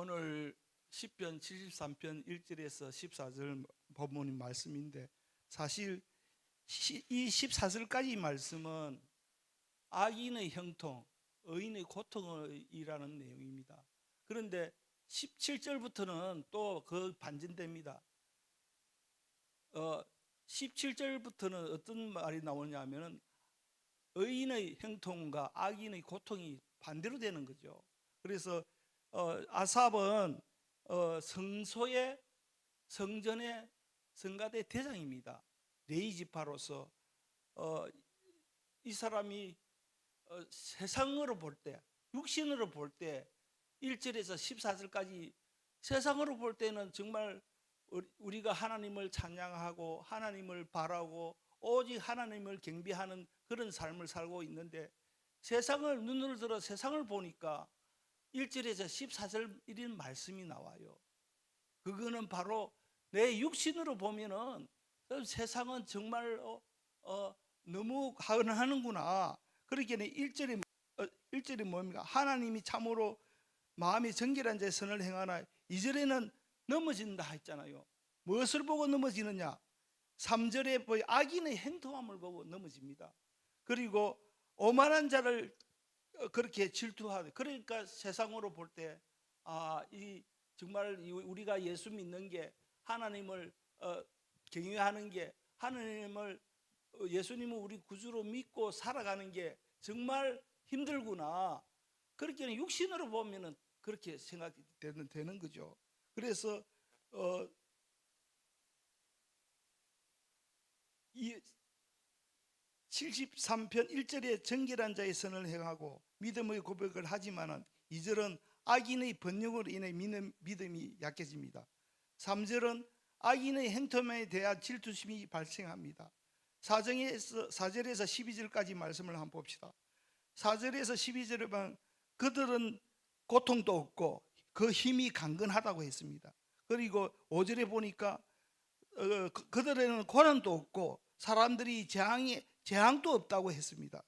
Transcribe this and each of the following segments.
오늘 10편 73편 1절에서 14절 본문의 말씀인데 사실 시- 이 14절까지 말씀은 악인의 형통, 의인의 고통이라는 내용입니다. 그런데 17절부터는 또 그 반전됩니다. 어, 17절부터는 어떤 말이 나오냐면은 의인의 형통과 악인의 고통이 반대로 되는 거죠. 그래서 어, 아삽은 어, 성소의 성전의 성가대 대장입니다. 레이지파로서 어, 이 사람이 어, 세상으로 볼 때, 육신으로 볼 때, 1절에서 14절까지 세상으로 볼 때는 정말 우리- 우리가 하나님을 찬양하고 하나님을 바라고 오직 하나님을 경배하는 그런 삶을 살고 있는데 세상을 눈을 들어 세상을 보니까 1절에서 14절 이런 말씀이 나와요. 그거는 바로 내 육신으로 보면은 어, 세상은 정말 어, 어, 너무 가능하는구나. 그러기에 1절에 어, 1절이 뭡니까? 하나님이 참으로 마음이 정결한 자의 선을 행하나 2절에는 넘어진다 했잖아요. 무엇을 보고 넘어지느냐? 3절에 보이 악인의 행동함을 보고 넘어집니다. 그리고 오만한 자를 어, 그렇게 질투하는 그러니까 세상으로 볼 때 아, 이 정말 이 우리가 예수 믿는 게 하나님을 어, 경외하는 게 하나님을 어, 예수님을 우리 구주로 믿고 살아가는 게 정말 힘들구나. 그렇게 육신으로 보면은 그렇게 생각이 되는, 되는 거죠. 그래서 어, 이 73편 1절에 정결한 자의 선을 행하고 믿음의 고백을 하지만은 2절은 악인의 번영으로 인해 믿음, 믿음이 약해집니다. 3절은 악인의 행동에 대한 질투심이 발생합니다. 4절에서, 4절에서 12절까지 말씀을 한번 봅시다. 4절에서 12절에 보면 그들은 고통도 없고 그 힘이 강건하다고 했습니다. 그리고 5절에 보니까 어, 그- 그들에는 고난도 없고 사람들이 재앙이 재앙도 없다고 했습니다.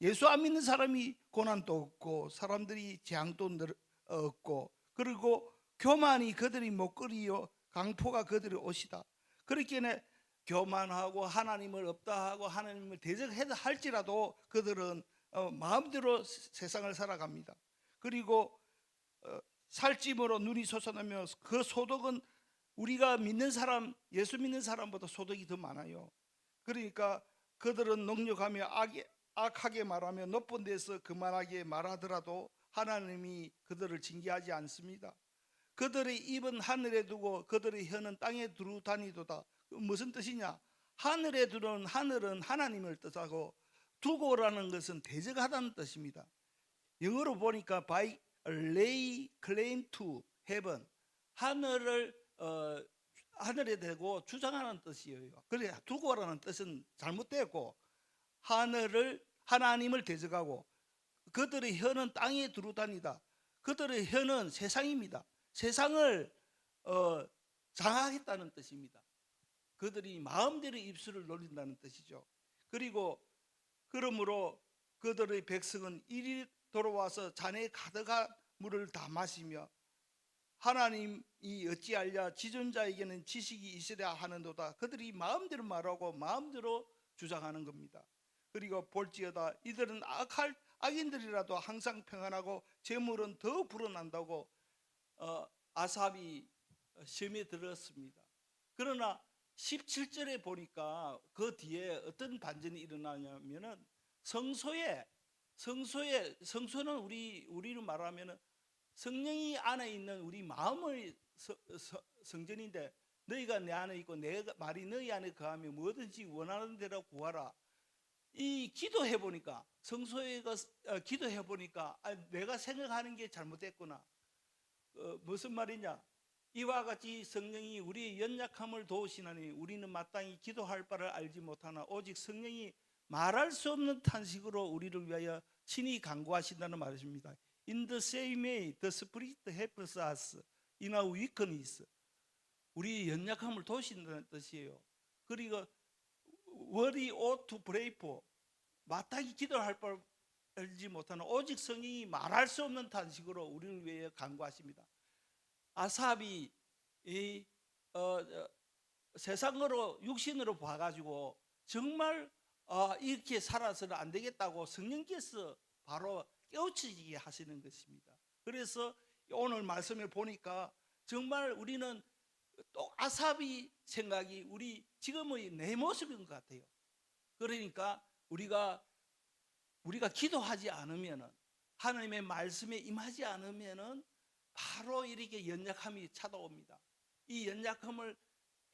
예수 안 믿는 사람이 고난도 없고 사람들이 재앙도 늘- 없고 그리고 교만이 그들이 목걸이요 강포가 그들의 옷이다. 그렇기에 교만하고 하나님을 없다 하고 하나님을 대적해다 할지라도 그들은 어, 마음대로 세- 세상을 살아갑니다. 그리고 어, 살찜으로 눈이 솟아나며 그 소득은 우리가 믿는 사람, 예수 믿는 사람보다 소득이 더 많아요. 그러니까 그들은 능력하며 악에, 악하게 말하며 높은 데서 그만하게 말하더라도 하나님이 그들을 징계하지 않습니다. 그들의 입은 하늘에 두고 그들의 혀는 땅에 두루 다니도다. 그 무슨 뜻이냐? 하늘에 두는 하늘은 하나님을 뜻하고 두고라는 것은 대적하다는 뜻입니다. 영어로 보니까 by lay claim to heaven 하늘을 어, 하늘에 대고 주장하는 뜻이에요. 그래 두고라는 뜻은 잘못되고 하늘을 하나님을 대적하고 그들의 혀는 땅에 두루 다니다. 그들의 혀는 세상입니다. 세상을 어, 장악했다는 뜻입니다. 그들이 마음대로 입술을 놀린다는 뜻이죠. 그리고 그러므로 그들의 백성은 이리 돌아와서 잔에 가득한 물을 다 마시며 하나님이 어찌하랴 지존자에게는 지식이 있으랴 하는도다. 그들이 마음대로 말하고 마음대로 주장하는 겁니다. 그리고 볼지어다 이들은 악할 악인들이라도 항상 평안하고 재물은 더 불어난다고 어, 아삽이 시험에 들었습니다. 그러나 17절에 보니까 그 뒤에 어떤 반전이 일어나냐면은 성소에 성소에 성소는 우리 우리로 말하면은 성령이 안에 있는 우리 마음의 서- 서- 성전인데 너희가 내 안에 있고 내 말이 너희 안에 거하면 뭐든지 원하는 대로 구하라. 이 기도해 보니까 성소에 그 어, 기도해 보니까 아, 내가 생각하는 게 잘못됐구나. 어, 무슨 말이냐? 이와 같이 성령이 우리의 연약함을 도우시나니 우리는 마땅히 기도할 바를 알지 못하나 오직 성령이 말할 수 없는 탄식으로 우리를 위하여 친히 간구하신다는 말입니다. In the same way, the Spirit helps us in our weakness. 우리 연약함을 도우신다는 뜻이에요. 그리고 what we ought to pray for. 마땅히 기도할 바를 알지 못하는 오직 성령이 말할 수 없는 탄식으로 우리를 위해 간구하십니다. 아삽이 이 어, 어, 세상으로 육신으로 봐가지고 정말 어, 이렇게 살아서는 안 되겠다고 성령께서 바로 깨우치게 하시는 것입니다. 그래서 오늘 말씀을 보니까 정말 우리는 또 아삽이 생각이 우리 지금의 내 모습인 것 같아요. 그러니까 우리가 우리가 기도하지 않으면은 하나님의 말씀에 임하지 않으면은 바로 이렇게 연약함이 찾아옵니다. 이 연약함을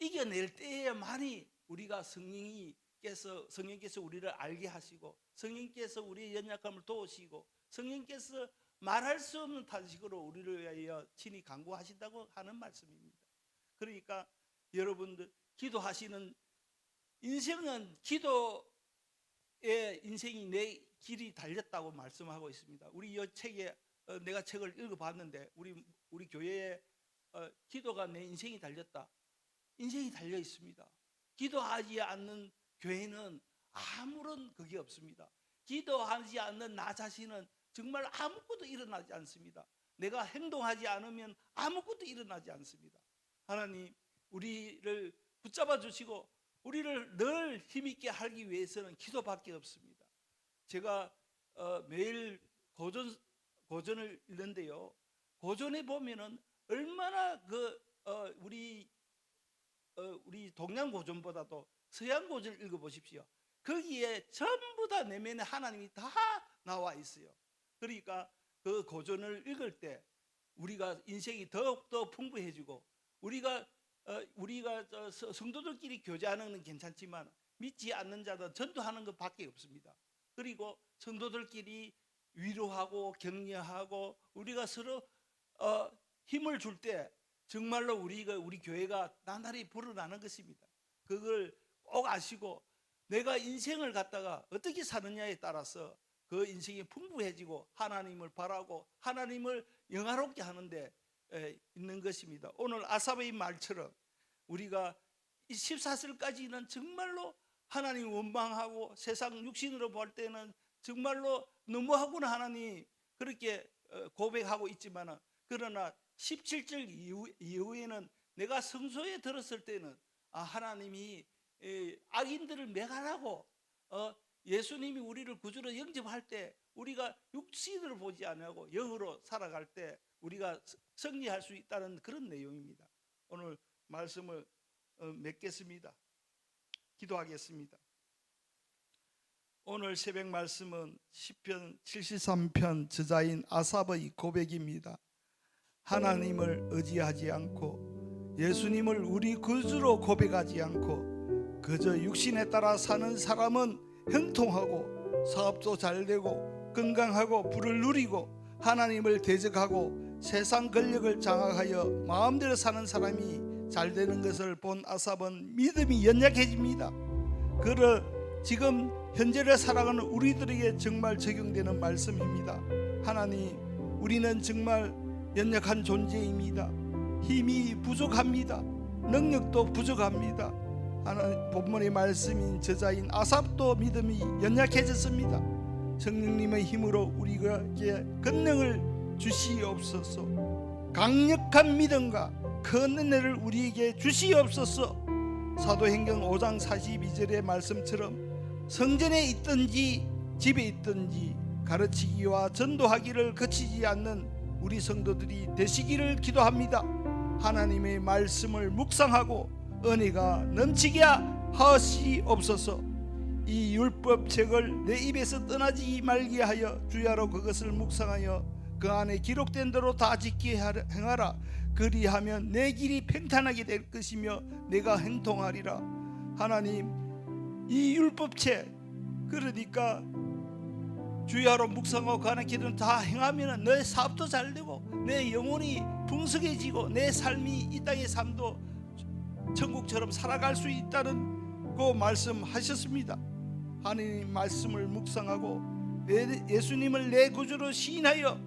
이겨낼 때에만이 우리가 성령이께서 성령께서 우리를 알게 하시고 성령께서 우리의 연약함을 도우시고 성령께서 말할 수 없는 탄식으로 우리를 위하여 친히 간구하신다고 하는 말씀입니다. 그러니까 여러분들 기도하시는 인생은 기도의 인생이 내 길이 달렸다고 말씀하고 있습니다. 우리 이 책에 어, 내가 책을 읽어봤는데 우리 우리 교회에 어, 기도가 내 인생이 달렸다. 인생이 달려 있습니다. 기도하지 않는 교회는 아무런 그게 없습니다. 기도하지 않는 나 자신은 정말 아무것도 일어나지 않습니다. 내가 행동하지 않으면 아무것도 일어나지 않습니다. 하나님 우리를 붙잡아 주시고 우리를 늘 힘있게 하기 위해서는 기도밖에 없습니다. 제가 어, 매일 고전 고전을 읽는데요. 고전에 보면은 얼마나 그 어, 우리 어, 우리 동양 고전보다도 서양 고전을 읽어 보십시오. 거기에 전부 다 내면에 하나님이 다 나와 있어요. 그러니까 그 고전을 읽을 때 우리가 인생이 더욱더 풍부해지고 우리가 어, 우리가 저 서- 성도들끼리 교제하는 건 괜찮지만 믿지 않는 자들 전도하는 것밖에 없습니다. 그리고 성도들끼리 위로하고 격려하고 우리가 서로 어, 힘을 줄 때 정말로 우리가 우리 교회가 나날이 불어나는 것입니다. 그걸 꼭 아시고 내가 인생을 갖다가 어떻게 사느냐에 따라서 그 인생이 풍부해지고 하나님을 바라고 하나님을 영화롭게 하는데 에, 있는 것입니다. 오늘 아사베의 말처럼 우리가 14절까지는 정말로 하나님 원망하고 세상 육신으로 볼 때는 정말로 너무하구나 하나님 그렇게 어, 고백하고 있지만은 그러나 17절 이후, 이후 에는 내가 성소에 들었을 때는 아 하나님이 에, 악인들을 어, 예수님이 우리를 구주로 영접할 때 우리가 육신으로 보지 않고 영으로 살아갈 때 우리가 스- 승리할 수 있다는 그런 내용입니다. 오늘 말씀을 어, 맺겠습니다. 기도하겠습니다. 오늘 새벽 말씀은 시편 73편 저자인 아삽의 고백입니다. 하나님을 의지하지 않고 예수님을 우리 구주로 고백하지 않고 그저 육신에 따라 사는 사람은 형통하고 사업도 잘 되고 건강하고 부를 누리고 하나님을 대적하고 세상 권력을 장악하여 마음대로 사는 사람이 잘 되는 것을 본 아삽은 믿음이 연약해집니다. 그를 지금 현재를 살아가는 우리들에게 정말 적용되는 말씀입니다. 하나님, 우리는 정말 연약한 존재입니다. 힘이 부족합니다. 능력도 부족합니다. 하나님 본문의 말씀인 저자인 아삽도 믿음이 연약해졌습니다. 성령님의 힘으로 우리에게 권능을 주시옵소서. 강력한 믿음과 큰 은혜를 우리에게 주시옵소서. 사도행전 5장 42절의 말씀처럼 성전에 있든지 집에 있든지 가르치기와 전도하기를 거치지 않는 우리 성도들이 되시기를 기도합니다. 하나님의 말씀을 묵상하고 은혜가 넘치게 하시옵소서. 이 율법책을 내 입에서 떠나지 말게 하여 주야로 그것을 묵상하여 그 안에 기록된 대로 다 하려- 행하라. 그리하면 내 길이 평탄하게 될 것이며 내가 행통하리라. 하나님 이 율법책 그러니까 주야로 묵상하고 그 안에 기도는 다 행하면 내 사업도 잘 되고 내 영혼이 풍성해지고 내 삶이 이 땅의 삶도 천국처럼 살아갈 수 있다는 그 말씀하셨습니다. 하나님 말씀을 묵상하고 내- 예수님을 내 구주로 시인하여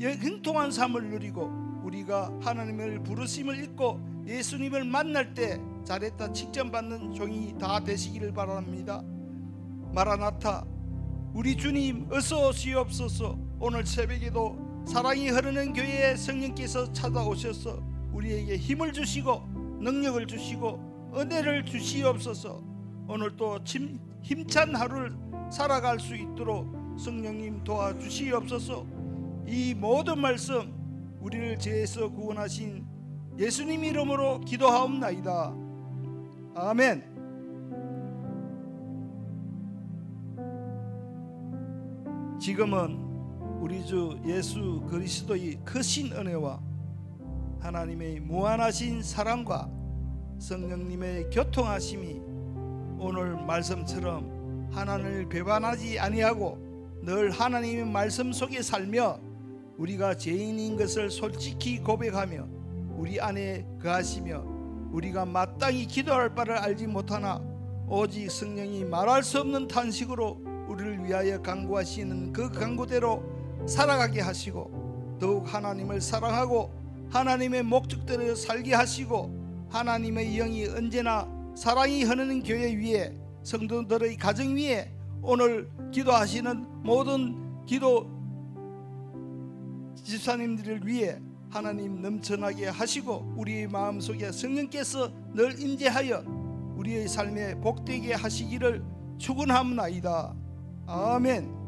형통한 삶을 누리고 우리가 하나님을 부르심을 읽고 예수님을 만날 때 잘했다 칭찬받는 종이 다 되시기를 바랍니다. 마라나타 우리 주님 어서 오시옵소서 오늘 새벽에도 사랑이 흐르는 교회에 성령께서 찾아오셔서 우리에게 힘을 주시고 능력을 주시고 은혜를 주시옵소서. 오늘 또 침- 힘찬 하루를 살아갈 수 있도록 성령님 도와주시옵소서. 이 모든 말씀 우리를 죄에서 구원하신 예수님 이름으로 기도하옵나이다. 아멘. 지금은 우리 주 예수 그리스도의 크신 은혜와 하나님의 무한하신 사랑과 성령님의 교통하심이 오늘 말씀처럼 하나님을 배반하지 아니하고 늘 하나님의 말씀 속에 살며 우리가 죄인인 것을 솔직히 고백하며 우리 안에 거하시며 우리가 마땅히 기도할 바를 알지 못하나 오직 성령이 말할 수 없는 탄식으로 우리를 위하여 간구하시는 그 간구대로 살아가게 하시고 더욱 하나님을 사랑하고 하나님의 목적대로 살게 하시고 하나님의 영이 언제나 사랑이 흐르는 교회 위에 성도들의 가정 위에 오늘 기도하시는 모든 기도 집사님들을 위해 하나님 넘쳐나게 하시고 우리의 마음속에 성령께서 늘 임재하여 우리의 삶에 복되게 하시기를 축원합나이다. 아멘.